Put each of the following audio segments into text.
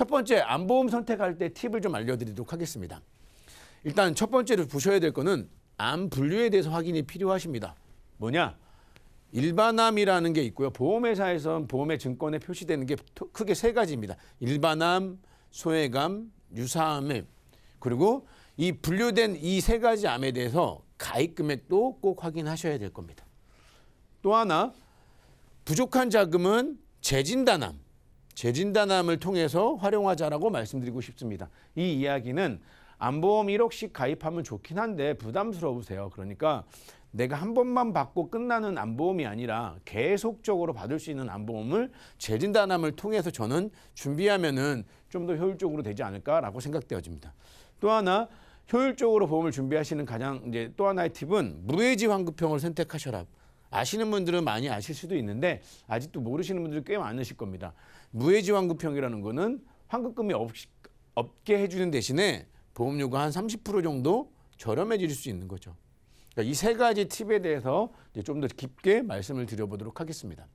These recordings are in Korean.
첫 번째 암보험 선택할 때 팁을 좀 알려드리도록 하겠습니다. 일단 첫 번째로 보셔야 될 거는 암 분류에 대해서 확인이 필요하십니다. 뭐냐? 일반암이라는 게 있고요. 보험회사에서는 보험의 증권에 표시되는 게 토- 크게 세 가지입니다. 일반암, 소외감, 유사암, 그리고 이 분류된 이 세 가지 암에 대해서 가입 금액도 꼭 확인하셔야 될 겁니다. 또 하나 부족한 자금은 재진단암, 재진단암을 통해서 활용하자라고 말씀드리고 싶습니다. 이 이야기는 암보험 1억씩 가입하면 좋긴 한데 부담스러우세요. 그러니까 내가 한 번만 받고 끝나는 암보험이 아니라 계속적으로 받을 수 있는 암보험을 재진단암을 통해서 저는 준비하면은 좀 더 효율적으로 되지 않을까라고 생각되어집니다. 또 하나 효율적으로 보험을 준비하시는 가장 이제 또 하나의 팁은 무해지 환급형을 선택하셔라. 아시는 분들은 많이 아실 수도 있는데 아직도 모르시는 분들이 꽤 많으실 겁니다. 무해지 환급형이라는 거는 환급금이 없, 없게 해주는 대신에 보험료가 한 30% 정도 저렴해질 수 있는 거죠. 그러니까 이세 가지 팁에 대해서 좀 더 깊게 말씀을 드려보도록 하겠습니다.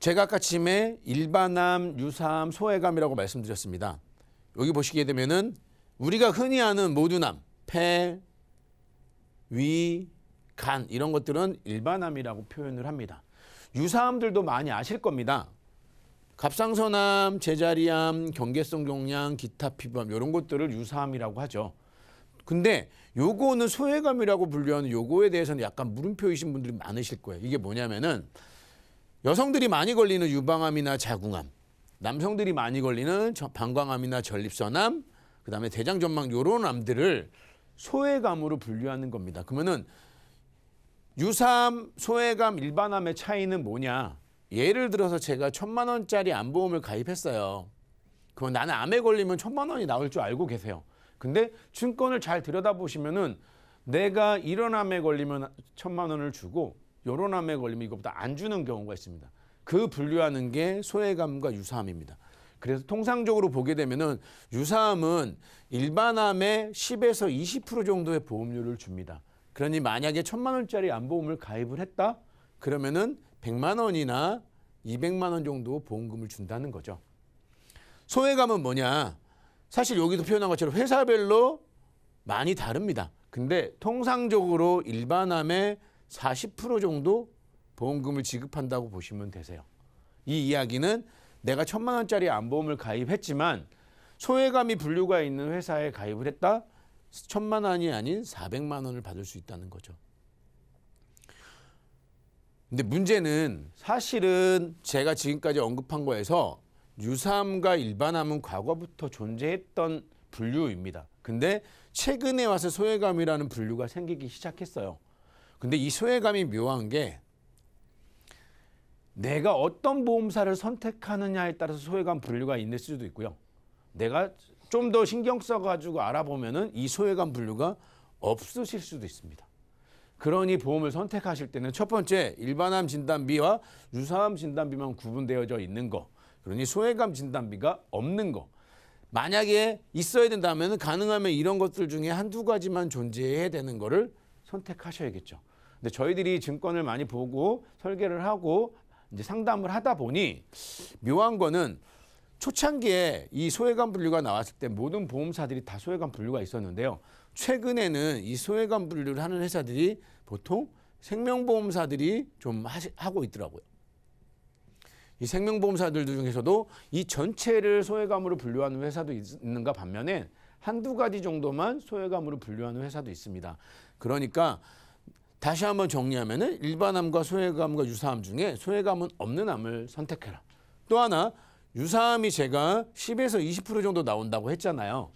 제가 아까 침에 일반암, 유사암, 소외감이라고 말씀드렸습니다. 여기 보시게 되면은 우리가 흔히 아는 모두암, 폐, 위, 간 이런 것들은 일반암이라고 표현을 합니다. 유사암들도 많이 아실 겁니다. 갑상선암, 제자리암, 경계성 종양, 기타 피부암 이런 것들을 유사암이라고 하죠. 근데 요거는 소외감이라고 분류하는 요거에 대해서는 약간 물음표이신 분들이 많으실 거예요. 이게 뭐냐면은 여성들이 많이 걸리는 유방암이나 자궁암, 남성들이 많이 걸리는 저- 방광암이나 전립선암, 그다음에 대장전망 요런 암들을 소외감으로 분류하는 겁니다. 그러면은 유사암, 소외감, 일반암의 차이는 뭐냐? 예를 들어서 제가 천만 원짜리 암보험을 가입했어요. 그럼 나는 암에 걸리면 천만 원이 나올 줄 알고 계세요. 근데 증권을 잘 들여다보시면은 내가 이런 암에 걸리면 천만 원을 주고 요런 암에 걸리면 이것보다 안 주는 경우가 있습니다. 그 분류하는 게 소외감과 유사암입니다. 그래서 통상적으로 보게 되면은 유사암은 일반암의 10에서 20% 정도의 보험료를 줍니다. 그러니 만약에 천만 원짜리 암보험을 가입을 했다? 그러면은 100만 원이나 200만 원 정도 보험금을 준다는 거죠. 소외감은 뭐냐? 사실 여기도 표현한 것처럼 회사별로 많이 다릅니다. 근데 통상적으로 일반암의 40% 정도 보험금을 지급한다고 보시면 되세요. 이 이야기는 내가 천만 원짜리 암보험을 가입했지만 소외감이 분류가 있는 회사에 가입을 했다? 천만 원이 아닌 400만 원을 받을 수 있다는 거죠. 근데 문제는 사실은 제가 지금까지 언급한 거에서 유사암과 일반암은 과거부터 존재했던 분류입니다. 근데 최근에 와서 소외감이라는 분류가 생기기 시작했어요. 근데 이 소외감이 묘한 게 내가 어떤 보험사를 선택하느냐에 따라서 소외감 분류가 있을 수도 있고요. 내가 좀 더 신경 써가지고 알아보면은 이 소외감 분류가 없으실 수도 있습니다. 그러니 보험을 선택하실 때는 첫 번째 일반암 진단비와 유사암 진단비만 구분되어져 있는 거. 그러니 소외감 진단비가 없는 거. 만약에 있어야 된다면 가능하면 이런 것들 중에 한두 가지만 존재해야 되는 거를 선택하셔야겠죠. 근데 저희들이 증권을 많이 보고 설계를 하고 이제 상담을 하다 보니 묘한 거는 초창기에 이 소외감 분류가 나왔을 때 모든 보험사들이 다 소외감 분류가 있었는데요. 최근에는 이 소외감 분류를 하는 회사들이 보통 생명보험사들이 좀 하고 있더라고요. 이 생명보험사들 중에서도 이 전체를 소외감으로 분류하는 회사도 있- 있는가 반면에 한두 가지 정도만 소외감으로 분류하는 회사도 있습니다. 그러니까 다시 한번 정리하면은 일반암과 소외감과 유사암 중에 소외감은 없는 암을 선택해라. 또 하나 유사암이 제가 10에서 20% 정도 나온다고 했잖아요.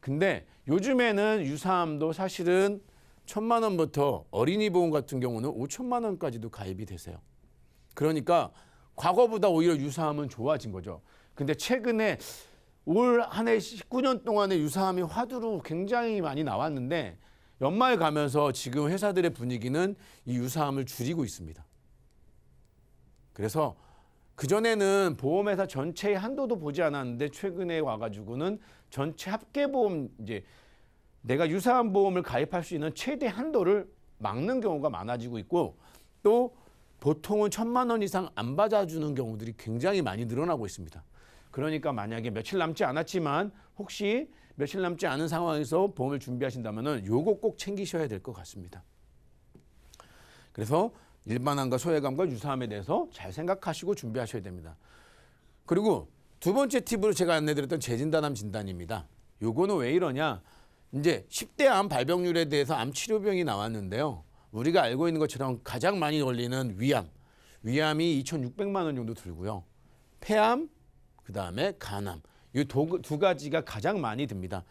근데 요즘에는 유사암도 사실은 천만 원부터 어린이 보험 같은 경우는 5천만 원까지도 가입이 되세요. 그러니까 과거보다 오히려 유사암은 좋아진 거죠. 근데 최근에 올 한 해 19년 동안에 유사암이 화두로 굉장히 많이 나왔는데 연말 가면서 지금 회사들의 분위기는 이 유사암을 줄이고 있습니다. 그래서 그전에는 보험회사 전체의 한도도 보지 않았는데 최근에 와가지고는 전체 합계보험 이제 내가 유사암 보험을 가입할 수 있는 최대 한도를 막는 경우가 많아지고 있고 또 보통은 천만 원 이상 안 받아주는 경우들이 굉장히 많이 늘어나고 있습니다. 그러니까 만약에 며칠 남지 않았지만 혹시 며칠 남지 않은 상황에서 보험을 준비하신다면 은 요거 꼭 챙기셔야 될 것 같습니다. 그래서 일반암과 소외감과 유사암에 대해서 잘 생각하시고 준비하셔야 됩니다. 그리고 두 번째 팁으로 제가 안내드렸던 재진단암 진단입니다. 요거는 왜 이러냐? 이제 10대 암 발병률에 대해서 암 치료병이 나왔는데요. 우리가 알고 있는 것처럼 가장 많이 걸리는 위암. 위암이 2,600만 원 정도 들고요. 폐암, 그다음에 간암. 이 두 가지가 가장 많이 듭니다.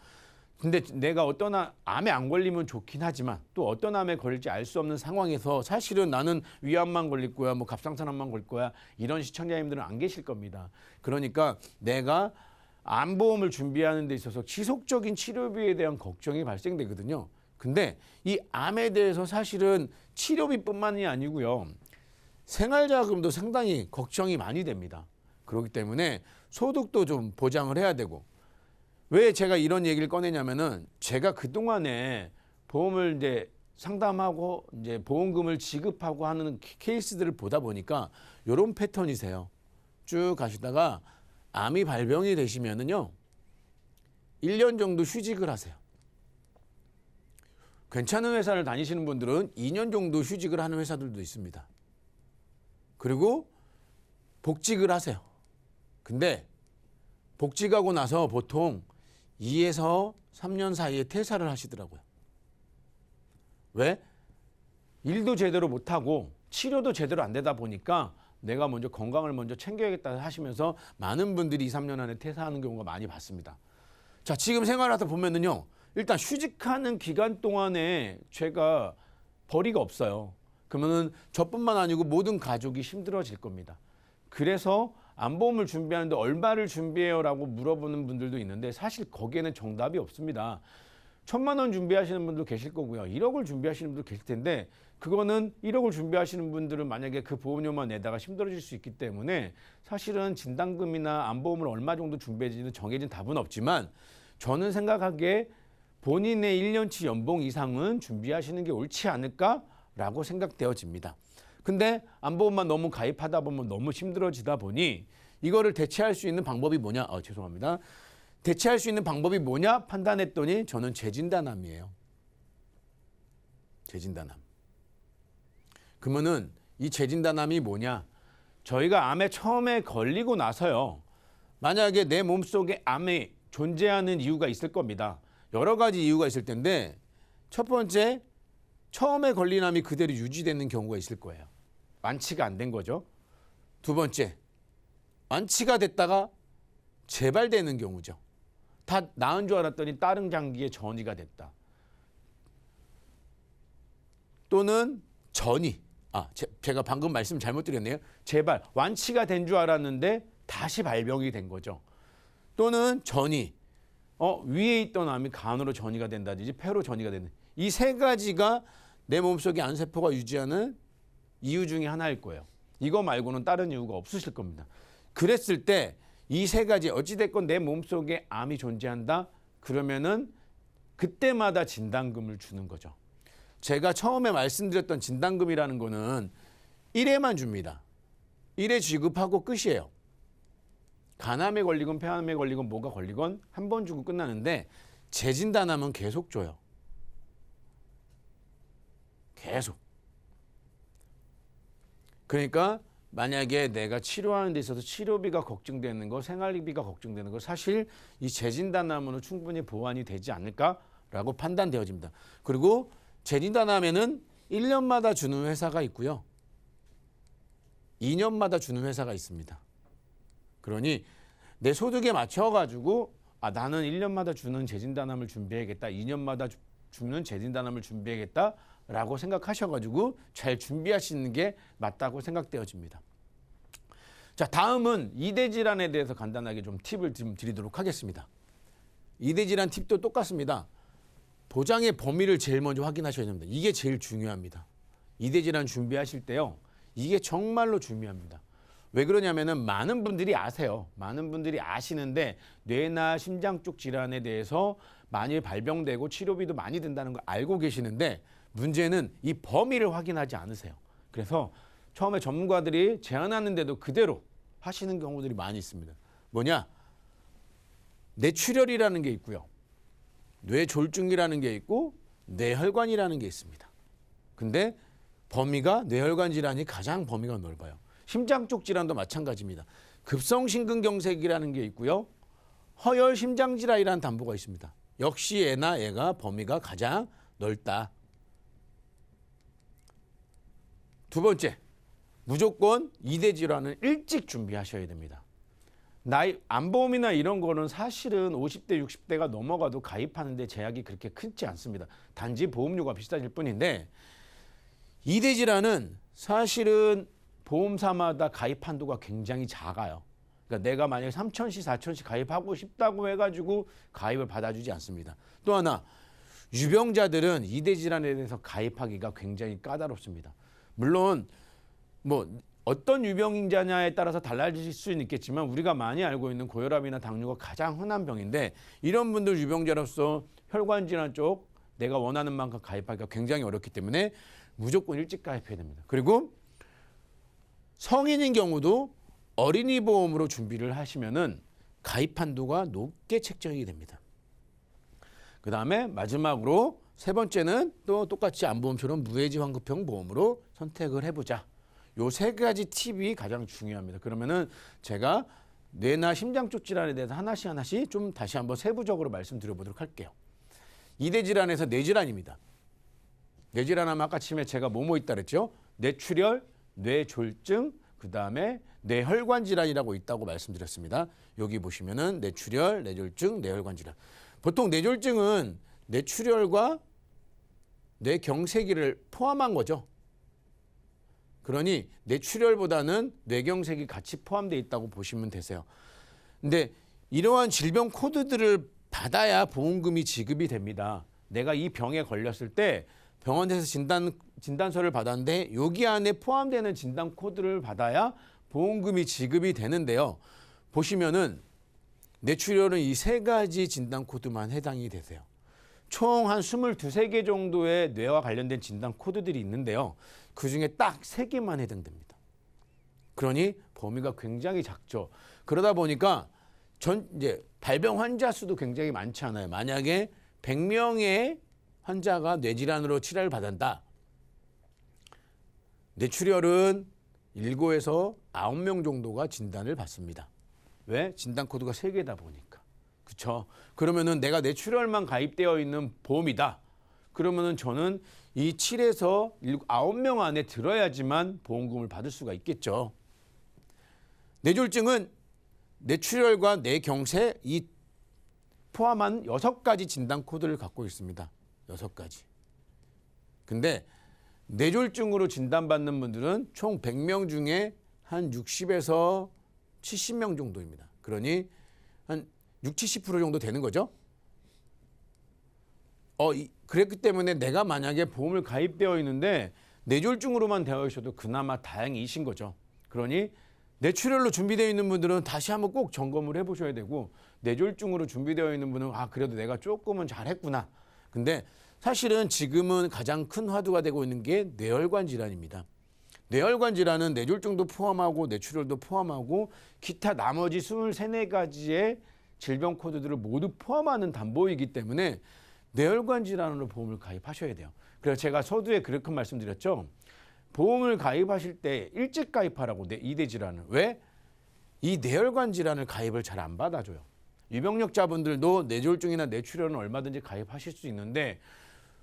근데 내가 어떤 암- 암에 안 걸리면 좋긴 하지만 또 어떤 암에 걸릴지 알 수 없는 상황에서 사실은 나는 위암만 걸릴 거야, 뭐 갑상선암만 걸릴 거야 이런 시청자님들은 안 계실 겁니다. 그러니까 내가 암보험을 준비하는 데 있어서 지속적인 치료비에 대한 걱정이 발생되거든요. 근데 이 암에 대해서 사실은 치료비뿐만이 아니고요. 생활자금도 상당히 걱정이 많이 됩니다. 그렇기 때문에 소득도 좀 보장을 해야 되고 왜 제가 이런 얘기를 꺼내냐면은 제가 그동안에 보험을 이제 상담하고 이제 보험금을 지급하고 하는 케- 케이스들을 보다 보니까 이런 패턴이세요. 쭉 가시다가 암이 발병이 되시면은요. 1년 정도 휴직을 하세요. 괜찮은 회사를 다니시는 분들은 2년 정도 휴직을 하는 회사들도 있습니다. 그리고 복직을 하세요. 근데 복직하고 나서 보통 2에서 3년 사이에 퇴사를 하시더라고요. 왜? 일도 제대로 못하고 치료도 제대로 안 되다 보니까 내가 먼저 건강을 먼저 챙겨야겠다 하시면서 많은 분들이 2, 3년 안에 퇴사하는 경우가 많이 봤습니다. 자, 지금 생활하다 보면은요. 일단 휴직하는 기간 동안에 제가 벌이가 없어요. 그러면은 저뿐만 아니고 모든 가족이 힘들어질 겁니다. 그래서 암보험을 준비하는데 얼마를 준비해요라고 물어보는 분들도 있는데 사실 거기에는 정답이 없습니다. 천만 원 준비하시는 분도 계실 거고요. 1억을 준비하시는 분도 계실 텐데 그거는 1억을 준비하시는 분들은 만약에 그 보험료만 내다가 힘들어질 수 있기 때문에 사실은 진단금이나 암보험을 얼마 정도 준비해지는 정해진 답은 없지만 저는 생각하기에 본인의 1년치 연봉 이상은 준비하시는 게 옳지 않을까라고 생각되어집니다. 근데 암보험만 너무 가입하다 보면 너무 힘들어지다 보니 이거를 대체할 수 있는 방법이 뭐냐? 어, 죄송합니다. 대체할 수 있는 방법이 뭐냐 판단했더니 저는 재진단암이에요. 재진단암. 그러면은 이 재진단암이 뭐냐? 저희가 암에 처음에 걸리고 나서요. 만약에 내 몸속에 암이 존재하는 이유가 있을 겁니다. 여러 가지 이유가 있을 텐데 첫 번째 처음에 걸린 암이 그대로 유지되는 경우가 있을 거예요. 완치가 안 된 거죠. 두 번째 완치가 됐다가 재발되는 경우죠. 다 나은 줄 알았더니 다른 장기에 전이가 됐다. 또는 전이 아 제, 가 방금 말씀 잘못 드렸네요. 재발 완치가 된 줄 알았는데 다시 발병이 된 거죠. 또는 전이 어 위에 있던 암이 간으로 전이가 된다든지 폐로 전이가 되는 이세 가지가 내 몸속에 안세포가 유지하는 이유 중에 하나일 거예요. 이거 말고는 다른 이유가 없으실 겁니다. 그랬을 때 이 세 가지 어찌됐건 내 몸속에 암이 존재한다. 그러면은 그때마다 진단금을 주는 거죠. 제가 처음에 말씀드렸던 진단금이라는 거는 1회만 줍니다. 1회 지급하고 끝이에요. 간암에 걸리건 폐암에 걸리건 뭐가 걸리건 한 번 주고 끝나는데 재진단하면 계속 줘요. 계속. 그러니까 만약에 내가 치료하는 데 있어서 치료비가 걱정되는 거, 생활비가 걱정되는 거 사실 이 재진단하면은 충분히 보완이 되지 않을까라고 판단되어집니다. 그리고 재진단하면은 1년마다 주는 회사가 있고요. 2년마다 주는 회사가 있습니다. 그러니 내 소득에 맞춰 가지고 아 나는 1년마다 주는 재진단함을 준비해야겠다. 2년마다 주- 주는 재진단함을 준비해야겠다 라고 생각하셔 가지고 잘 준비하시는 게 맞다고 생각되어집니다. 자, 다음은 이대 질환에 대해서 간단하게 좀 팁을 좀 드리도록 하겠습니다. 이대 질환 팁도 똑같습니다. 보장의 범위를 제일 먼저 확인하셔야 됩니다. 이게 제일 중요합니다. 이대 질환 준비하실 때요. 이게 정말로 중요합니다. 왜 그러냐면은 많은 분들이 아세요. 많은 분들이 아시는데 뇌나 심장 쪽 질환에 대해서 많이 발병되고 치료비도 많이 든다는 걸 알고 계시는데 문제는 이 범위를 확인하지 않으세요. 그래서 처음에 전문가들이 제안하는데도 그대로 하시는 경우들이 많이 있습니다. 뭐냐? 뇌출혈이라는 게 있고요. 뇌졸중이라는 게 있고 뇌혈관이라는 게 있습니다. 근데 범위가 뇌혈관 질환이 가장 범위가 넓어요. 심장 쪽 질환도 마찬가지입니다. 급성 심근경색이라는 게 있고요. 허혈 심장 질환이라는 담보가 있습니다. 역시 얘나 얘가 범위가 가장 넓다. 두 번째, 무조건 이대 질환은 일찍 준비하셔야 됩니다. 나이 안보험이나 이런 거는 사실은 50대 60대가 넘어가도 가입하는데 제약이 그렇게 크지 않습니다. 단지 보험료가 비싸질 뿐인데 이대 질환은 사실은 보험사마다 가입 한도가 굉장히 작아요. 그러니까 내가 만약에 3천씩 4천씩 가입하고 싶다고 해가지고 가입을 받아주지 않습니다. 또 하나 유병자들은 이대 질환에 대해서 가입하기가 굉장히 까다롭습니다. 물론 뭐 어떤 유병자냐에 따라서 달라질 수는 있겠지만 우리가 많이 알고 있는 고혈압이나 당뇨가 가장 흔한 병인데 이런 분들 유병자로서 혈관 질환 쪽 내가 원하는 만큼 가입하기가 굉장히 어렵기 때문에 무조건 일찍 가입해야 됩니다. 그리고 성인인 경우도 어린이 보험으로 준비를 하시면은 가입 한도가 높게 책정이 됩니다. 그 다음에 마지막으로 세 번째는 또 똑같이 안보험처럼 무해지 환급형 보험으로 선택을 해보자. 요 세 가지 팁이 가장 중요합니다. 그러면은 제가 뇌나 심장 쪽 질환에 대해서 하나씩 하나씩 좀 다시 한번 세부적으로 말씀드려보도록 할게요. 이대 질환에서 뇌질환입니다. 뇌질환 하면 아까 침에 제가 뭐뭐 있다 그랬죠? 뇌출혈, 뇌졸중, 그 다음에 뇌혈관 질환이라고 있다고 말씀드렸습니다. 여기 보시면은 뇌출혈, 뇌졸중, 뇌혈관 질환. 보통 뇌졸중은 뇌출혈과 뇌경색이를 포함한 거죠. 그러니 뇌출혈보다는 뇌경색이 같이 포함되어 있다고 보시면 되세요. 근데 이러한 질병 코드들을 받아야 보험금이 지급이 됩니다. 내가 이 병에 걸렸을 때 병원에서 진단 진단서를 받았는데 여기 안에 포함되는 진단 코드를 받아야 보험금이 지급이 되는데요. 보시면은 뇌출혈은 이 세 가지 진단 코드만 해당이 되세요. 총 한 22, 3개 정도의 뇌와 관련된 진단 코드들이 있는데요. 그 중에 딱 3개만 해당됩니다. 그러니 범위가 굉장히 작죠. 그러다 보니까 전 이제 발병 환자 수도 굉장히 많지 않아요. 만약에 100명의 환자가 뇌질환으로 치료를 받는다. 뇌출혈은 7에서 9명 정도가 진단을 받습니다. 왜? 진단 코드가 3개다 보니까. 그렇죠? 그러면은 내가 뇌출혈만 가입되어 있는 보험이다. 그러면은 저는 이 7에서 9 명 안에 들어야지만 보험금을 받을 수가 있겠죠. 뇌졸중은 뇌출혈과 뇌경색 이 포함한 여섯 가지 진단 코드를 갖고 있습니다. 여섯 가지. 근데 뇌졸중으로 진단받는 분들은 총 100명 중에 한 60에서 70명 정도입니다. 그러니 한 6, 70% 정도 되는 거죠. 어, 이, 그랬기 때문에 내가 만약에 보험을 가입되어 있는데 뇌졸중으로만 되어 있어도 그나마 다행이신 거죠. 그러니 뇌출혈로 준비되어 있는 분들은 다시 한번 꼭 점검을 해보셔야 되고 뇌졸중으로 준비되어 있는 분은 아 그래도 내가 조금은 잘했구나. 근데 사실은 지금은 가장 큰 화두가 되고 있는 게 뇌혈관 질환입니다. 뇌혈관 질환은 뇌졸중도 포함하고 뇌출혈도 포함하고 기타 나머지 23, 4가지의 질병 코드들을 모두 포함하는 담보이기 때문에 뇌혈관 질환으로 보험을 가입하셔야 돼요. 그래서 제가 서두에 그렇게 말씀드렸죠. 보험을 가입하실 때 일찍 가입하라고 내 이대 질환을 왜? 이 뇌혈관 질환을 가입을 잘 안 받아줘요. 유병력자분들도 뇌졸중이나 뇌출혈은 얼마든지 가입하실 수 있는데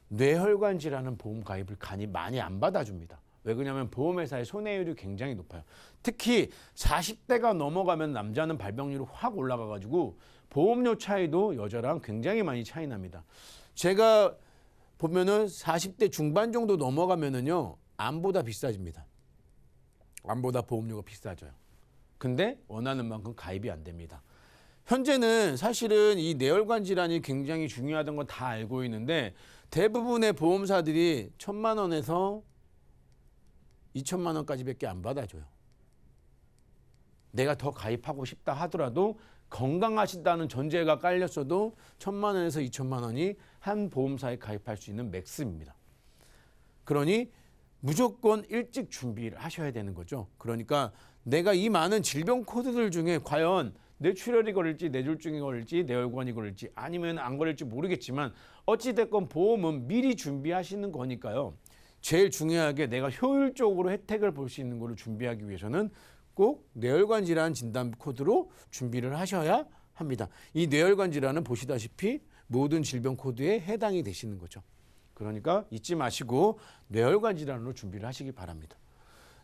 뇌혈관 질환은 보험 가입을 간이 많이 안 받아줍니다. 왜 그러냐면 보험회사의 손해율이 굉장히 높아요. 특히 40대가 넘어가면 남자는 발병률이 확 올라가가지고 보험료 차이도 여자랑 굉장히 많이 차이 납니다. 제가 보면은 40대 중반 정도 넘어가면은요 암보다 비싸집니다. 암보다 보험료가 비싸져요. 근데 원하는 만큼 가입이 안 됩니다. 현재는 사실은 이 뇌혈관 질환이 굉장히 중요하다는 건다 알고 있는데 대부분의 보험사들이 천만 원에서 이천만 원까지밖에 안 받아줘요. 내가 더 가입하고 싶다 하더라도 건강하신다는 전제가 깔렸어도 천만 원에서 이천만 원이 한 보험사에 가입할 수 있는 맥스입니다. 그러니 무조건 일찍 준비를 하셔야 되는 거죠. 그러니까 내가 이 많은 질병 코드들 중에 과연 뇌출혈이 걸릴지 뇌졸중이 걸릴지 뇌혈관이 걸릴지 아니면 안 걸릴지 모르겠지만 어찌 됐건 보험은 미리 준비하시는 거니까요. 제일 중요하게 내가 효율적으로 혜택을 볼 수 있는 거를 준비하기 위해서는 꼭 뇌혈관 질환 진단 코드로 준비를 하셔야 합니다. 이 뇌혈관 질환은 보시다시피 모든 질병 코드에 해당이 되시는 거죠. 그러니까 잊지 마시고 뇌혈관 질환으로 준비를 하시기 바랍니다.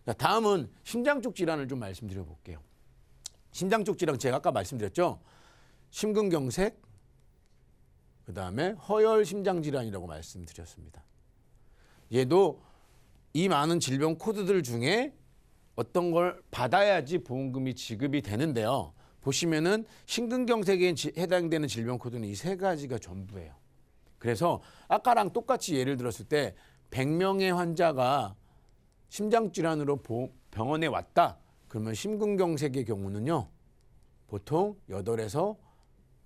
자, 다음은 심장 쪽 질환을 좀 말씀드려 볼게요. 심장 쪽 질환 제가 아까 말씀드렸죠. 심근경색, 그 다음에 허혈 심장 질환이라고 말씀드렸습니다. 얘도 이 많은 질병 코드들 중에 어떤 걸 받아야지 보험금이 지급이 되는데요. 보시면은 심근경색에 지- 해당되는 질병 코드는 이 세 가지가 전부예요. 그래서 아까랑 똑같이 예를 들었을 때 100명의 환자가 심장 질환으로 보- 병원에 왔다. 그러면 심근경색의 경우는요. 보통 8에서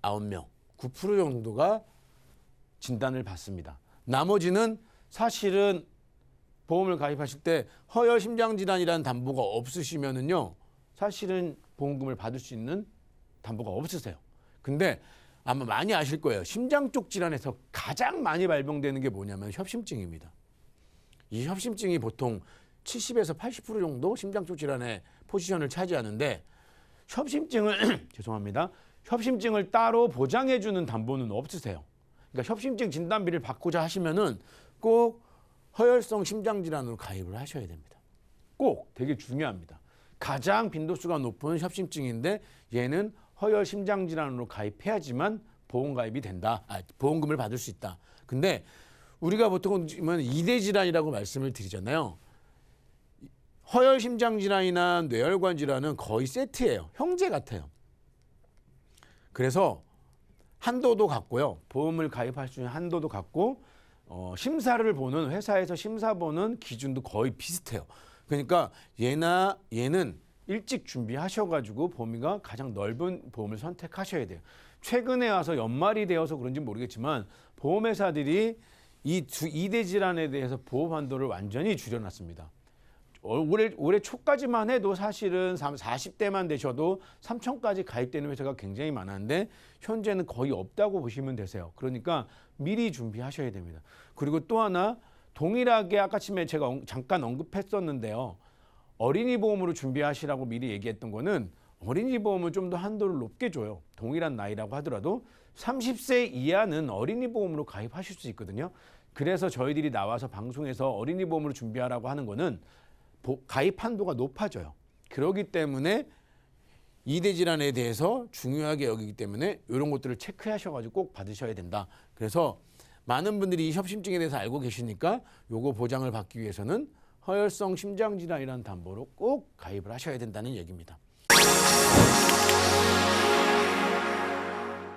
9명, 9% 정도가 진단을 받습니다. 나머지는 사실은 보험을 가입하실 때 허혈 심장 질환이라는 담보가 없으시면은요. 사실은 보험금을 받을 수 있는 담보가 없으세요. 근데 아마 많이 아실 거예요. 심장 쪽 질환에서 가장 많이 발병되는 게 뭐냐면 협심증입니다. 이 협심증이 보통 70에서 80% 정도 심장 쪽 질환의 포지션을 차지하는데 협심증을 죄송합니다. 협심증을 따로 보장해 주는 담보는 없으세요. 그러니까 협심증 진단비를 받고자 하시면은 꼭 허혈성 심장 질환으로 가입을 하셔야 됩니다. 꼭 되게 중요합니다. 가장 빈도수가 높은 협심증인데 얘는 허혈 심장 질환으로 가입해야지만 보험 가입이 된다. 아, 보험금을 받을 수 있다. 근데 우리가 보통은 이대 질환이라고 말씀을 드리잖아요. 허혈 심장 질환이나 뇌혈관 질환은 거의 세트예요. 형제 같아요. 그래서 한도도 같고요. 보험을 가입할 수 있는 한도도 같고 어, 심사를 보는 회사에서 심사 보는 기준도 거의 비슷해요. 그러니까 얘나 얘는 일찍 준비하셔가지고 범위가 가장 넓은 보험을 선택하셔야 돼요. 최근에 와서 연말이 되어서 그런지 모르겠지만 보험회사들이 이 두 이대 질환에 대해서 보험 한도를 완전히 줄여놨습니다. 어, 올해 올해 초까지만 해도 사실은 40대만 되셔도 3천까지 가입되는 회사가 굉장히 많았는데 현재는 거의 없다고 보시면 되세요. 그러니까 미리 준비하셔야 됩니다. 그리고 또 하나 동일하게 아까 침에 제가 언- 잠깐 언급했었는데요. 어린이 보험으로 준비하시라고 미리 얘기했던 거는 어린이 보험은 좀 더 한도를 높게 줘요. 동일한 나이라고 하더라도 30세 이하는 어린이 보험으로 가입하실 수 있거든요. 그래서 저희들이 나와서 방송에서 어린이 보험으로 준비하라고 하는 거는 보- 가입 한도가 높아져요. 그렇기 때문에 이대 질환에 대해서 중요하게 여기기 때문에 이런 것들을 체크하셔가지고 꼭 받으셔야 된다. 그래서 많은 분들이 이 협심증에 대해서 알고 계시니까 요거 보장을 받기 위해서는 허혈성 심장 질환이라는 담보로 꼭 가입을 하셔야 된다는 얘기입니다.